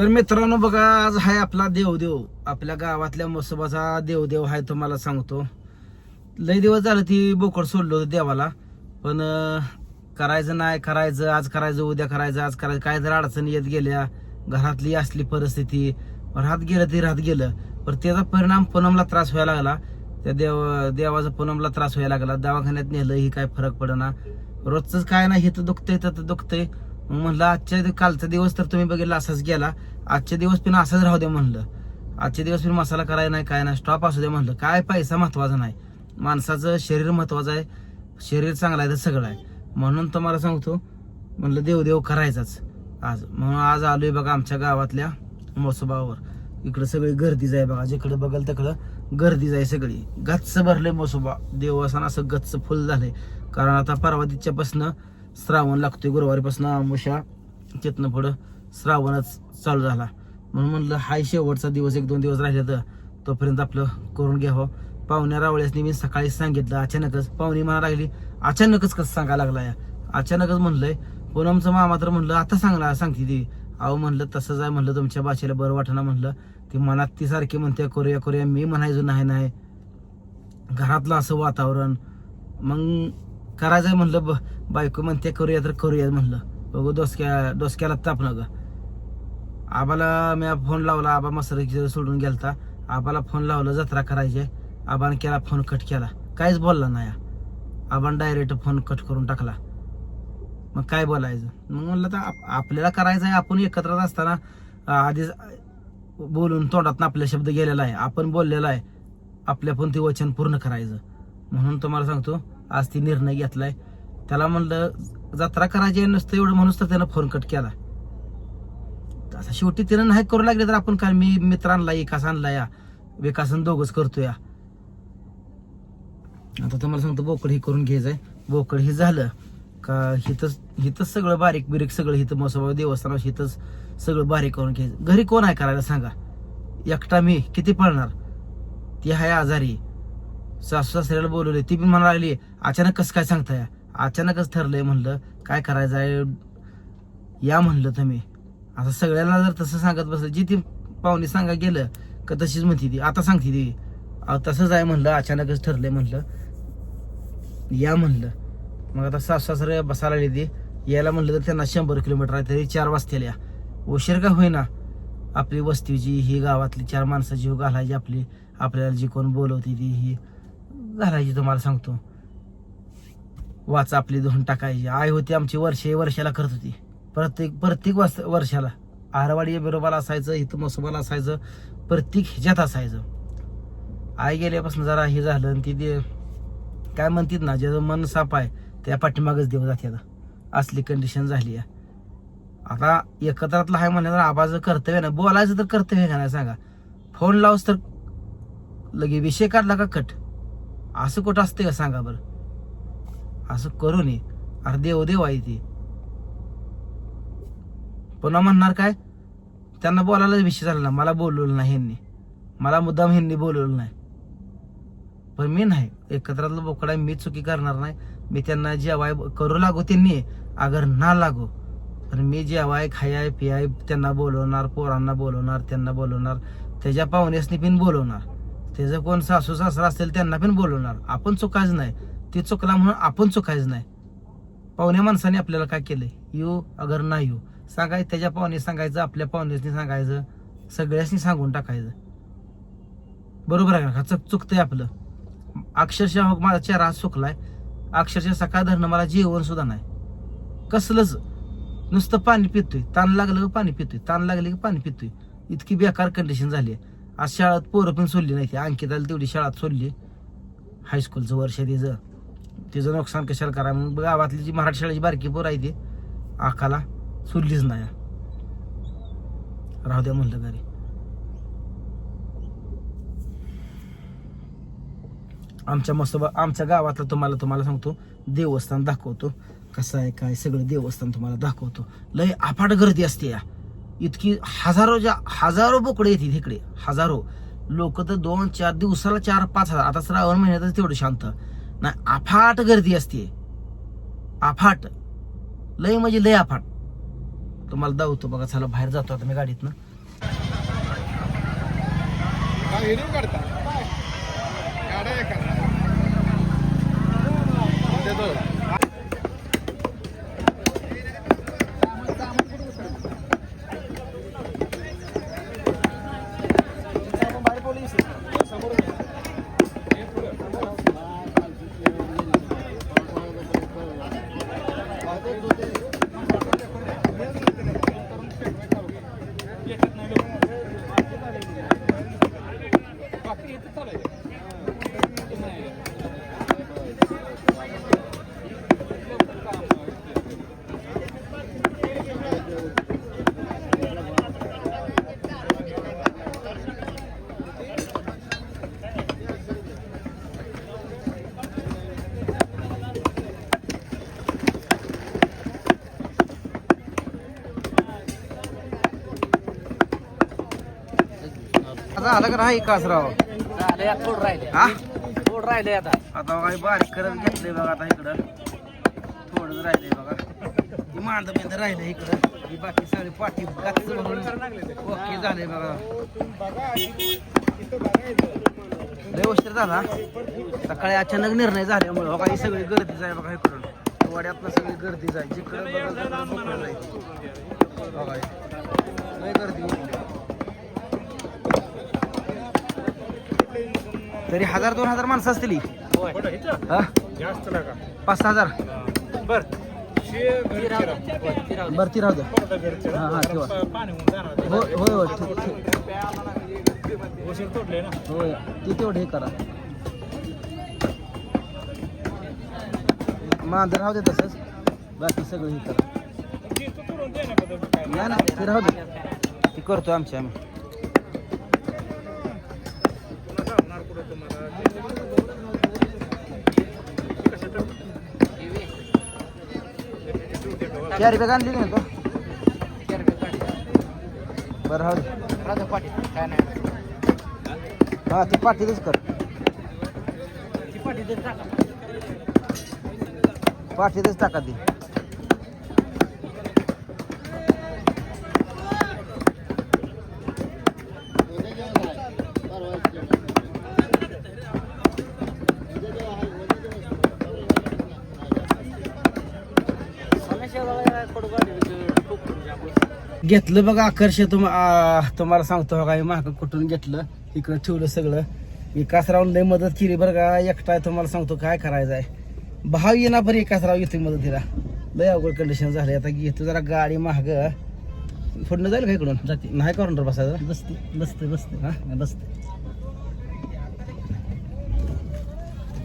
तर मित्रांनो बघा आज आहे आपला देवदेव. आपल्या गावातल्या मसोबाचा देवदेव आहे तुम्हाला सांगतो. लय दिवस झालं ती बोकड सोडलो होतं देवाला. पण करायचं नाही करायचं आज करायचं उद्या करायचं आज करायचं. काय जर अडचण येत गेल्या घरातली असली परिस्थिती राहत गेलं ते राहत गेलं. पण त्याचा परिणाम पूनमला त्रास व्हायला लागला. त्या देव देवाचा पूनमला त्रास व्हायला लागला. दवाखान्यात नेलं ही काय फरक पडना. रोजच काय नाही हे तर दुखतंय तर दुखतंय. म्हणलं आजच्या कालचा दिवस तर तुम्ही बघितला असाच गेला. आजचे दिवस पण असाच राहू दे म्हणलं. आजचे दिवस पण मसाला करायला नाही काय नाही स्टॉप असू दे म्हणलं. काय पैसा महत्त्वाचा नाही. माणसाचं शरीर महत्वाचं आहे. शरीर चांगलं आहे तर सगळं आहे. म्हणून तुम्हाला सांगतो म्हणलं देवदेव करायचाच. आज म्हणून आज आलो आहे बघा आमच्या गावातल्या मोसोबावर. इकडं सगळी गर्दीच आहे बघा. जिकडे बघल तिकडं गर्दीच आहे सगळी. गच्च भरले मोसोबा. देवस्थान असं गच्च फुल झाले कारण आता परवा पासनं श्रावण लागतोय गुरुवारीपासून आमुषा तिथनं पुढं श्रावणच चालू झाला. म्हणून म्हणलं हाय शेवटचा दिवस एक दोन दिवस राहिले तर तोपर्यंत आपलं करून घ्यावं. पाहुण्या रावळ्यासनी मी सकाळी सांगितलं अचानकच. पाहुणी म्हणा लागली अचानकच कसं सांगायला लागला या? अचानकच म्हणलंय हो पूनमचं मामा तर म्हणलं आता सांगला सांगते ती. अहो म्हणलं तसंच आहे म्हणलं तुमच्या भाषेला बरं वाटणं म्हणलं. ती मनात ती सारखी म्हणते करूया करूया मी म्हणायचो नाही नाही. घरातलं असं वातावरण. मग करायचं म्हणलं ब- बायको म्हणते करूया तर करूया म्हणलं. बघू डोसक्या डोसक्याला ताप ग आबाला मी फोन लावला आबा मसर सोडून गेलता. आबाला फोन लावला जत्रा करायची. आबाने केला फोन कट केला. काहीच बोलला नाही आबान डायरेक्ट फोन कट करून टाकला. मग काय बोलायचं? मग म्हणलं तर आप- आपल्याला करायचं आहे आपण एकत्र असताना आधीच बोलून तोंडात आपला शब्द गेलेला आहे. आपण बोललेला आहे. आपल्या पण ते वचन पूर्ण करायचं. म्हणून तुम्हाला सांगतो आज ती निर्णय घेतलाय. त्याला म्हणलं जत्रा करायची नसतं एवढं म्हणून तर त्यानं फोन कट केला. आता शेवटी त्यानं नाही करू लागले तर आपण काय मी मित्र आणला एकास आणला या. विकासन दोघच करतो या. आता तुम्हाला सांगतो बोकड ही करून घ्यायचंय. बोकड हे झालं का हिथंच हिथंच सगळं बारीक बिरीक सगळं हिथं मसोबा देवस्थानावर हिथंच सगळं बारीक करून घ्यायचं. घरी कोण आहे करायला सांगा. एकटा मी. किती पळणार? ती आहे आजारी. सासू सासऱ्याला बोलवले ती पण म्हणा लागली अचानक कसं काय सांगताय? अचानकच ठरलंय म्हणलं काय करायचं आहे या म्हणलं तुम्ही. आता सगळ्यांना जर तसं सांगत बसलं जी ती पाहुणे सांगा गेलं का तशीच म्हणते ती. आता सांगते ती. तसंच आहे म्हणलं अचानकच ठरलंय म्हणलं. या म्हणलं. मग आता सासू सासरे बसायला लागली ती. यायला म्हणलं तर त्यांना शंभर किलोमीटर आहे तरी चार वाजतील या. उशीर का होईना? आपली वस्तीची ही गावातली चार माणसाची जीव घालायची आपली. आपल्याला जी कोण बोलवते ती ही घालायची तुम्हाला सांगतो. वाच आपली धुवून टाकायची. आई होती आमची वर्षे वर्षाला करत होती. प्रत्येक प्रत्येक वर्ष वर्षाला. आरवाडी बिरोबाला असायचं इथं मसोबाला असायचं प्रत्येक ह्याच्यात असायचं. आई गेल्यापासून जरा हे झालं आणि ती दे काय म्हणतात ना ज्याचं मन साप आहे त्या पाठीमागच देऊ जाते आता. असली कंडिशन झाली आहे. आता एकत्रातलं आहे म्हणलं तर कर्तव्य ना बोलायचं तर कर्तव्य का नाही सांगा. फोन लावस तर लगे विषय काढला का कट? असं कुठं असते का सांगा बरं? असं करू नये. अरे देव देव आहे ते. पुन्हा म्हणणार काय? त्यांना बोलायला विषय झाला ना मला बोलवलं नाही ह्यांनी. मला मुद्दाम ह्यांनी बोलवलं नाही. पण मी नाही. एकत्रातलं बोकडा मी चुकी करणार नाही. मी त्यांना जेवाय करू लागू त्यांनी अगर ना लागू. पण मी जेवाय खायाय पियाय त्यांना बोलवणार पोरांना बोलवणार त्यांना बोलवणार त्याच्या पाहुण्यासनी पण बोलवणार. त्याचं कोण सासू सासरा असेल त्यांना पण बोलवणार. आपण चुकायचं नाही. ते चुकला म्हणून आपण चुकायचं नाही. पाहुण्या माणसाने आपल्याला काय केलंय? येऊ अगर नाही येऊ. सांगाय त्याच्या पाहुणे सांगायचं आपल्या पाहुण्यासनी सांगायचं सगळ्यासनी सांगून टाकायचं. बरोबर आहे का? चुक चुकतंय आपलं. अक्षरशः हो, माझा चेहरा आज सुकलाय. अक्षरशः सकाळ धरणं मला जेवण सुद्धा नाही. कसलंच? नुसतं पाणी पितोय. ताण लागलं का पाणी पितोय. ताण लागले की पाणी पितोय. इतकी बेकार कंडिशन झाली आहे आज शाळेत पोरं पण सोडली नाही ती. अंकिताला तेवढी शाळेत सोडली. हायस्कूलचं वर्ष तिचं. तिचं नुकसान कशाला करा मग गावातली जी मराठी शाळेची बारकी पोरं आहे ती आखाला सोडलीच नाही. राहू द्या म्हणलं घरी. आमच्या मस्त आमच्या गावातलं तुम्हाला तुम्हाला सांगतो देवस्थान दाखवतो. कसं आहे काय सगळं देवस्थान तुम्हाला दाखवतो. लय अफाट गर्दी असते या. इतकी हजारो ज्या हजारो बोकडे येतील इकडे. हजारो. लोक तर दोन चार दिवसाला चार पाच हजार. आता श्रावण महिन्यातच तेवढं शांत. नाही अफाट गर्दी असते अफाट लय म्हणजे लय अफाट तुम्हाला दावतो बघा चला बाहेर जातो आता मी गाडीतनं. काढता? झालं का कासराव? झाले आता थोडं राहिले? हा? थोडं राहिले आता? आता हे बारीक करत घेतलंय बघा आता इकडं. थोडंच राहिलंय बघा. ही मांद बिंद राहिलं इकडं. ही बाकी सगळी पाठी ओके झालंय बघा. लय उशीर झाला. सकाळी अचानक निर्णय झाल्यामुळे बघा ही सगळी गर्दीच आहे बघा इकडून. वाड्यातनं सगळी गर्दीच आहे जिकडं बघा गर्दी उठली. तरी हजार दोन हजार माणसं असतील ही. हा? जास्त पाच सहा हजार. बर. बरं ती राहू द्या हा हा ठेवा. पाणी होऊन जाणार होय होय होय ठीक ठीक. उशीर तोडले ना. होय ती तेवढं हे करा. मांजर राहू दे तसंच. बाकी सगळं हे करा. नाही ना ते राहू दे. ती करतो आमची आम्ही. चार रुपये आणली ना तो? बरं हा राजा काय नाही हा ती पाटीलच कर. ती टाका पाठीतच टाका ती. घेतलं बघा आकर्ष तुम तुम्हाला सांगतो बघा हे मागं कुठून घेतलं इकडं ठेवलं सगळं. विकास राहून लय मदत केली बरं का एकटा तुम्हाला सांगतो काय करायचं आहे. भाव येणार बरं विकास राव येतोय मदतीला. लय अवघड कंडिशन झाली. आता घेतो जरा गाडी महाग पुढनं जाईल का इकडून? जाते. नाही करून बसायचं? बसते बसते बसते. हा? बसते.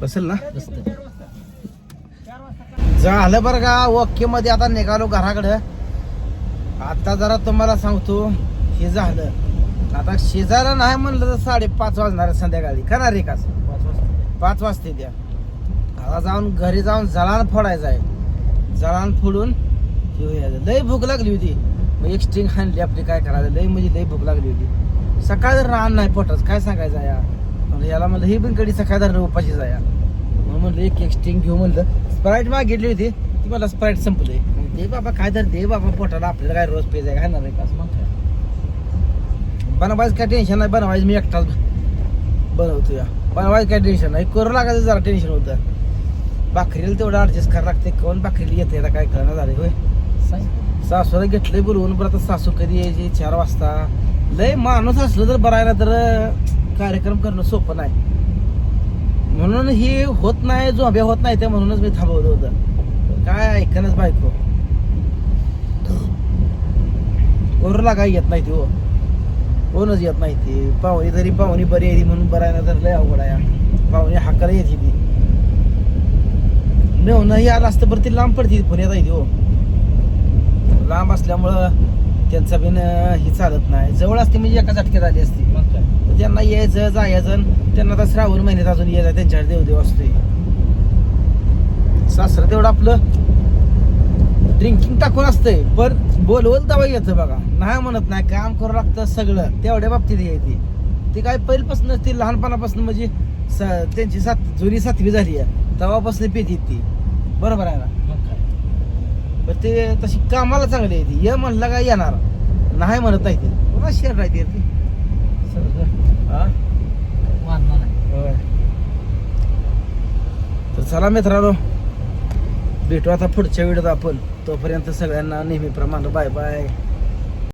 बसेल ना? बसते. झालं बरं का ओके मध्ये आता निघालो घराकडं. आता जरा तुम्हाला सांगतो हे झालं. आता शेजारा नाही म्हणलं तर साडेपाच वाजणार संध्याकाळी. करणार रे काच पाच वाजते. त्या आता जाऊन घरी जाऊन जळान फोडायचं आहे. जळान फोडून हे. लय भूक लागली होती. मग एक स्ट्रिंग हाणली आपली काय करायचं? लय म्हणजे लय भूक लागली होती. सकाळ जर रान नाही पोटच काय सांगायचं या? म्हणलं याला म्हणलं ही पण कडी सकाळ धरणं उपाशी जाया मग म्हणलं एक एक स्ट्रिंग घेऊ म्हणलं. स्प्राईट मागितली होती. ती मला स्प्राईट संपले. दे बाबा काय तर दे बाबा पोटाला आपल्याला काय रोज पेज आहे खाणार आहे का मग काय बनवायचं काय टेन्शन नाही बनवायचं मी एकटाच बनवतो या बनवायचं काय टेन्शन नाही. करू लागायचं जरा टेन्शन होतं. भाकरीला तेवढं ऍडजस्ट करावं लागते कोण भाकरीला येते आता काय करणं झालं होय. सासूला घेतलंय बोलवून बरं आता सासू कधी यायची? चार वाजता. लय माणूस असलं तर बरं आहे ना तर कार्यक्रम करणं सोपं नाही. म्हणून ही होत नाही झोंब्या होत नाही ते म्हणूनच मी थांबवलं होतं. काय ऐकणच बायको. कोरोला काय येत नाही ती हो. कोणच येत नाही ती. पाहुणी तरी पाहुणी बरी येते म्हणून बरं आहे ना तर लय अवघड आहे. पाहुणी हाकाला येते ती मेहून ही आला असतं बरं ती लांब पडते पुण्यात आहे ती हो. लांब असल्यामुळं त्यांचा बिन ही चालत नाही. जवळ असते म्हणजे एका झटक्यात आली असती. त्यांना यायचं जायचं त्यांना आता श्रावण महिन्यात अजून यायचं त्यांच्याकडे देवदेव असतोय. सासरं तेवढं आपलं ड्रिंकिंग टाकून असतंय पण बोलवल तवा येतं बघा. नाही म्हणत नाही काम करू लागतं सगळं. तेवढ्या बाबतीत येते ते. काय पहिल्यापासून ती लहानपणापासून म्हणजे स- त्यांची सात जुनी सातवी झाली आहे. तेव्हापासून पेतीत ती. बरोबर आहे ना? मग काय? पण ते तशी कामाला चांगली आहे ती. ये म्हणलं काय येणार. नाही म्हणत नाही ते. कोणा शेअर राहते ती? तर चला मित्रांनो भेटू आता पुढच्या व्हिडिओत आपण. तोपर्यंत सगळ्यांना नेहमीप्रमाणे बाय बाय.